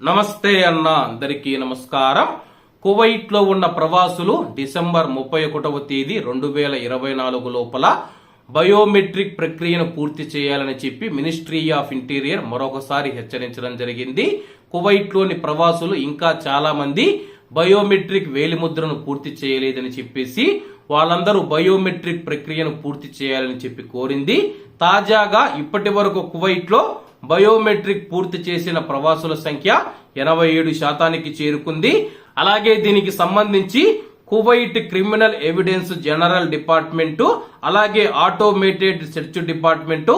నమస్తే అన్న అందరికీ నమస్కారం. కువైట్లో ఉన్న ప్రవాసులు డిసెంబర్ ముప్పై ఒకటవ తేదీ రెండు వేల ఇరవై నాలుగు లోపల బయోమెట్రిక్ ప్రక్రియను పూర్తి చేయాలని చెప్పి మినిస్ట్రీ ఆఫ్ ఇంటీరియర్ మరొకసారి హెచ్చరించడం జరిగింది. కువైట్లోని ప్రవాసులు ఇంకా చాలా మంది బయోమెట్రిక్ వేలిముద్రను పూర్తి చేయలేదని చెప్పేసి వాళ్ళందరూ బయోమెట్రిక్ ప్రక్రియను పూర్తి చేయాలని చెప్పి కోరింది. తాజాగా ఇప్పటి వరకు కువైట్లో బయోమెట్రిక్ పూర్తి చేసిన ప్రవాసుల సంఖ్య ఎనభై ఏడు శాతానికి చేరుకుంది. అలాగే దీనికి సంబంధించి Kuwait criminal evidence general department అలాగే automated search department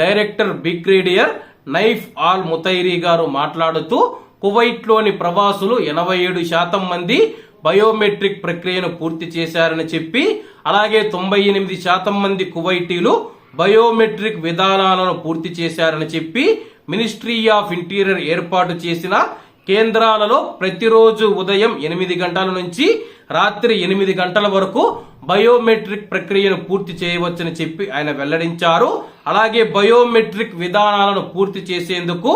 director brigadier Naif Al Mutairi garu మాట్లాడుతూ కువైట్లోని ప్రవాసులు ఎనభై ఏడు శాతం మంది బయోమెట్రిక్ ప్రక్రియను పూర్తి చేశారని చెప్పి అలాగే తొంభై ఎనిమిది శాతం మంది కువైటీలు బయోమెట్రిక్ విధానాలను పూర్తి చేశారని చెప్పి మినిస్ట్రీ ఆఫ్ ఇంటీరియర్ ఏర్పాటు చేసిన కేంద్రాలలో ప్రతిరోజు ఉదయం ఎనిమిది గంటల నుంచి రాత్రి ఎనిమిది గంటల వరకు బయోమెట్రిక్ ప్రక్రియను పూర్తి చేయవచ్చని చెప్పి ఆయన వెల్లడించారు. అలాగే బయోమెట్రిక్ విధానాలను పూర్తి చేసేందుకు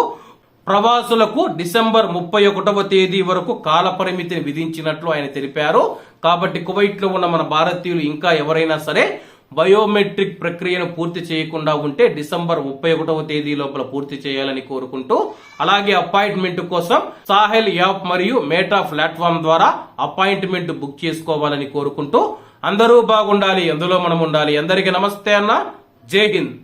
ప్రవాసులకు డిసెంబర్ ముప్పై ఒకటవ తేదీ వరకు కాలపరిమితిని విధించినట్లు ఆయన తెలిపారు. కాబట్టి కువైట్లో ఉన్న మన భారతీయులు ఇంకా ఎవరైనా సరే బయోమెట్రిక్ ప్రక్రియను పూర్తి చేయకుండా ఉంటే డిసెంబర్ ముప్పై ఒకటవ తేదీ లోపల పూర్తి చేయాలని కోరుకుంటూ అలాగే అపాయింట్మెంట్ కోసం సాహెల్ యాప్ మరియు మేటా ప్లాట్ఫామ్ ద్వారా అపాయింట్మెంట్ బుక్ చేసుకోవాలని కోరుకుంటూ అందరూ బాగుండాలి ఎందులో మనం ఉండాలి. అందరికీ నమస్తే అన్న. జై హింద్.